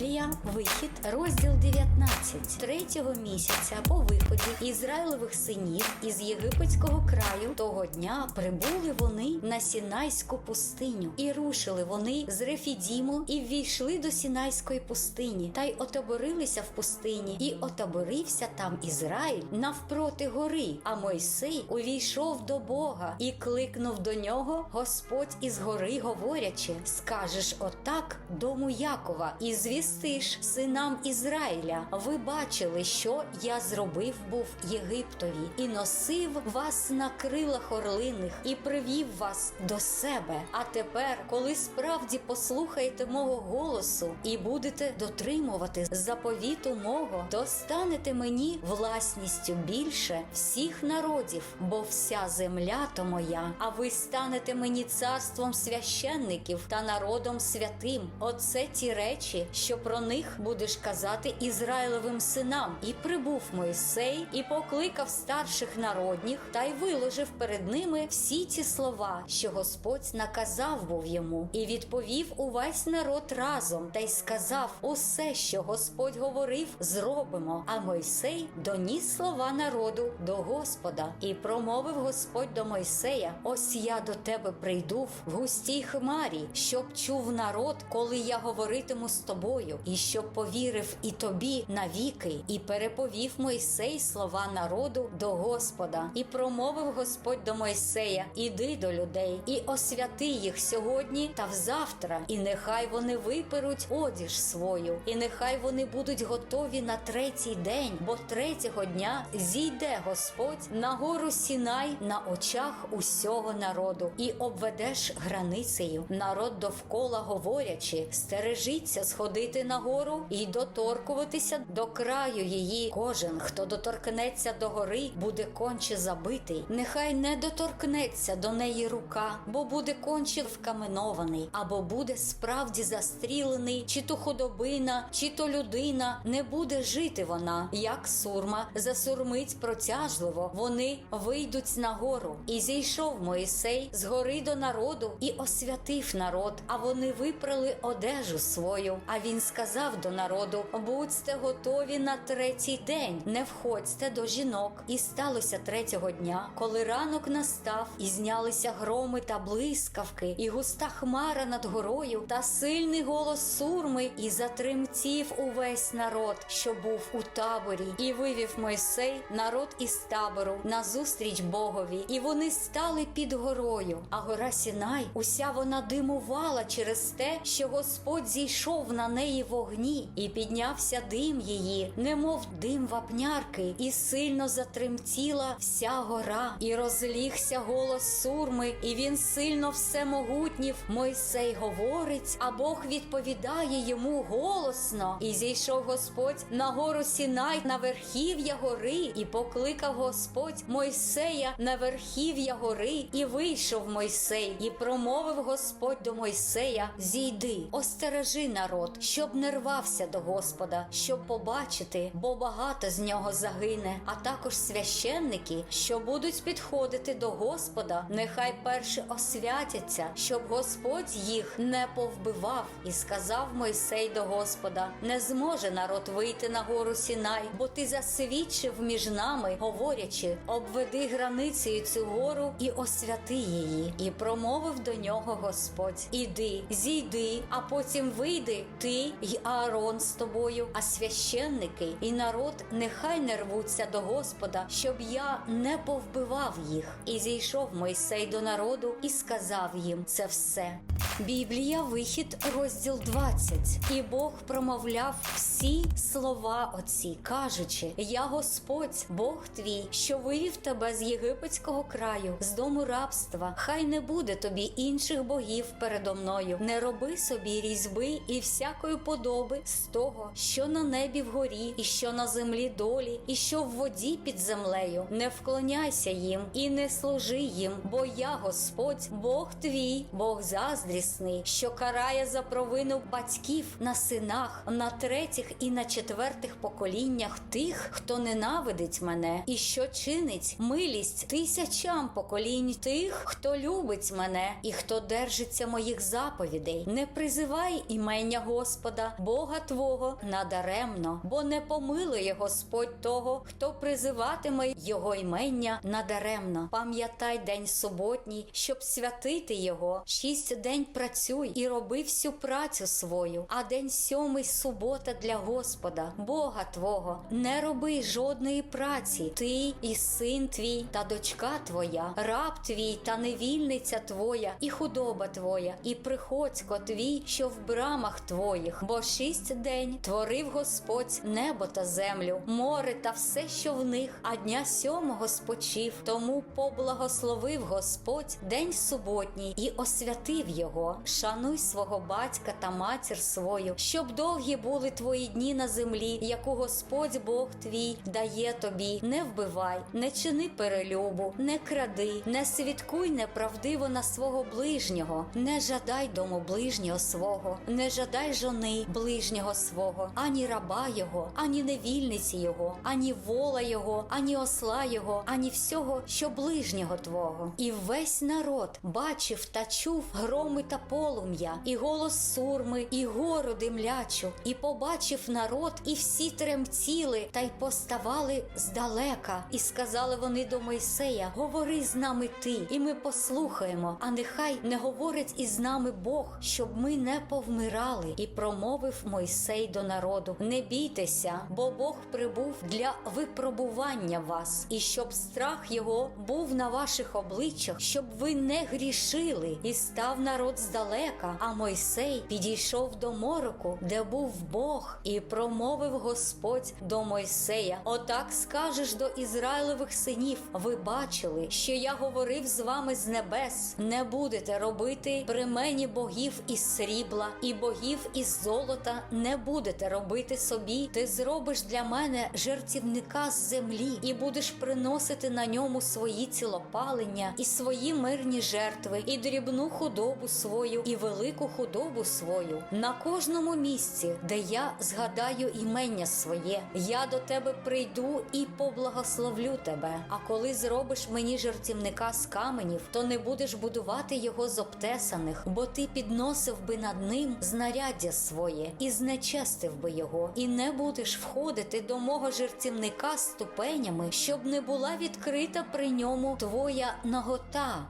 Біблія, вихід, розділ 19. Третього місяця по виході Ізраїлевих синів із єгипетського краю того дня прибули вони на Сінайську пустиню, і рушили вони з Рефідіму і ввійшли до Сінайської пустині, та й отоборилися в пустині, і отоборився там Ізраїль навпроти гори. А Мойсей увійшов до Бога і кликнув до нього Господь із гори, говорячи: Скажеш отак дому Якова, і звістиш синам Ізраїля. Ви бачили, що я зробив був Єгиптові, і носив вас на крилах орлиних, і привів вас до себе. А тепер, коли справді послухаєте мого голосу і будете дотримувати заповіту мого, то станете мені власністю більше всіх народів, бо вся земля то моя, а ви станете мені царством священників та народом святим. Оце ті речі, що про них будеш казати Ізраїлевим синам. І прибув Мойсей, і покликав старших народніх, та й виложив перед ними всі ці слова, що Господь наказав був йому, і відповів увесь народ разом, та й сказав: усе, що Господь говорив, зробимо. А Мойсей доніс слова народу до Господа, і промовив Господь до Мойсея: Ось я до тебе прийду в густій хмарі, щоб чув народ, коли я говоритиму з тобою, і щоб повірив і тобі навіки, і переповів Мойсей слова народу до Господа, і промовив Господь до Мойсея: Іди до людей, і освяти їх сьогодні та взавтра, і нехай вони виперуть одіж свою, і нехай вони будуть готові на третій день, бо третього дня зійде Господь на гору Сінай на очах усього народу, і обведеш границею. Народ довкола, говорячи: стережіться сходити на гору і доторкуватися до краю її. Кожен, хто доторкнеться до гори, буде конче забитий. Нехай не доторкнеться до неї рука, бо буде конче вкаменований, або буде справді застрілений, чи то худобина, чи то людина. Не буде жити вона, як сурма, засурмить протяжливо. Вони вийдуть на гору. І зійшов Моїсей з гори до народу і освятив народ. А вони випрали одежу свою. А він сказав до народу: будьте готові на третій день, не входьте до жінок. І сталося третього дня, коли ранок настав, і знялися громи та блискавки, і густа хмара над горою, та сильний голос сурми, і затремтів увесь народ, що був у таборі, і вивів Мойсей народ із табору назустріч Богові, і вони стали під горою. А гора Сінай, уся вона димувала через те, що Господь зійшов на неї вогні, і піднявся дим її, немов дим вапнярки, і сильно затремтіла вся гора, і розлігся голос сурми, і він сильно всемогутнів. Мойсей говорить, а Бог відповідає йому голосно. І зійшов Господь на гору Сінай на верхів'я гори, і покликав Господь Мойсея на верхів'я гори, і вийшов Мойсей, і промовив Господь до Мойсея: Зійди, остережи народ, щоб не рвався до Господа, щоб побачити, бо багато з нього загине, а також священники, що будуть підходити до Господа, нехай перше освятяться, щоб Господь їх не повбивав. І сказав Мойсей до Господа: не зможе народ вийти на гору Сінай, бо ти засвідчив між нами, говорячи, обведи границею цю гору і освяти її. І промовив до нього Господь: Іди, зійди, а потім вийди ти й Аарон з тобою, а священники і народ нехай не рвуться до Господа, щоб я не повбивав їх. І зійшов Мойсей до народу і сказав їм це все. Біблія, вихід, розділ 20. І Бог промовляв всі слова оці, кажучи: Я Господь, Бог твій, що вивів тебе з єгипетського краю, з дому рабства. Хай не буде тобі інших богів передо мною. Не роби собі різьби і всякої подоби з того, що на небі вгорі, і що на землі долі, і що в воді під землею. Не вклоняйся їм і не служи їм, бо я Господь, Бог твій, Бог заздрісний, що карає за провину батьків на синах, на третіх і на четвертих поколіннях тих, хто ненавидить мене, і що чинить милість тисячам поколінь тих, хто любить мене і хто держиться моїх заповідей. Не призивай імення Господа. Господа, Бога Твого, надаремно, бо не помилує Господь того, хто призиватиме Його імення надаремно. Пам'ятай день суботній, щоб святити його. Шість день працюй і роби всю працю свою, а день сьомий субота для Господа, Бога Твого. Не роби жодної праці, ти і син твій та дочка твоя, раб твій та невільниця твоя, і худоба твоя, і приходько твій, що в брамах твоїх, бо шість день творив Господь небо та землю, море та все, що в них, а дня сьомого спочив. Тому поблагословив Господь день суботній і освятив його. Шануй свого батька та матір свою, щоб довгі були твої дні на землі, яку Господь Бог твій дає тобі. Не вбивай, не чини перелюбу, не кради, не свідкуй неправдиво на свого ближнього, не жадай дому ближнього свого, не жадай жони ближнього свого, ані раба його, ані невільниці його, ані вола його, ані осла його, ані всього, що ближнього твого. І весь народ бачив та чув громи та полум'я, і голос сурми, і гору димлячу, і побачив народ, і всі тремтіли, та й поставали здалека. І сказали вони до Мойсея: Говори з нами ти, і ми послухаємо. А нехай не говорить із нами Бог, щоб ми не повмирали. І промовив Мойсей до народу: Не бійтеся, бо Бог прибув для випробування вас, і щоб страх його був на ваших обличчях, щоб ви не грішили, і став народ здалека. А Мойсей підійшов до мороку, де був Бог, і промовив Господь до Мойсея: Отак скажеш до Ізраїлевих синів: ви бачили, що я говорив з вами з небес. Не будете робити при мені богів із срібла, і богів із золота не будете робити собі. Ти зробиш для мене жертівника з землі, і будеш приносити на ньому свої цілопалення, і свої мирні жертви, і дрібну худобу свою, і велику худобу свою на кожному місці, де я згадаю імення своє. Я до тебе прийду і поблагословлю тебе. А коли зробиш мені жертівника з каменів, то не будеш будувати його з обтесаних, бо ти підносив би над ним знаряддя своє і знечестив би його, і не будеш входити до мого жертівника ступенями, щоб не була відкрита при ньому твоя нагота.